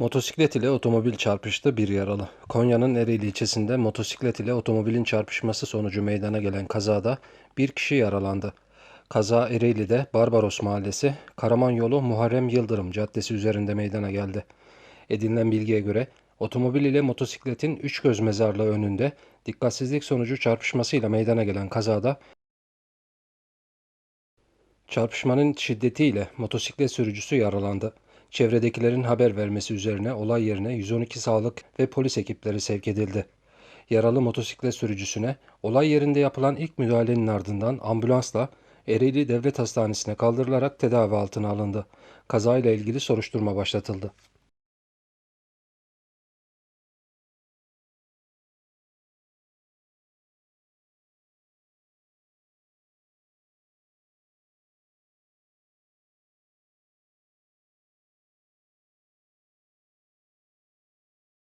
Motosiklet ile otomobil çarpıştı bir yaralı. Konya'nın Ereğli ilçesinde motosiklet ile otomobilin çarpışması sonucu meydana gelen kazada bir kişi yaralandı. Kaza Ereğli'de Barbaros Mahallesi, Karaman Yolu Muharrem Yıldırım Caddesi üzerinde meydana geldi. Edinilen bilgiye göre otomobil ile motosikletin Üçgöz mezarlığı önünde dikkatsizlik sonucu çarpışmasıyla meydana gelen kazada Çarpışmanın şiddetiyle motosiklet sürücüsü yaralandı. Çevredekilerin haber vermesi üzerine olay yerine 112 sağlık ve polis ekipleri sevk edildi. Yaralı motosiklet sürücüsüne olay yerinde yapılan ilk müdahalenin ardından ambulansla Ereğli Devlet Hastanesi'ne kaldırılarak tedavi altına alındı. Kazayla ilgili soruşturma başlatıldı.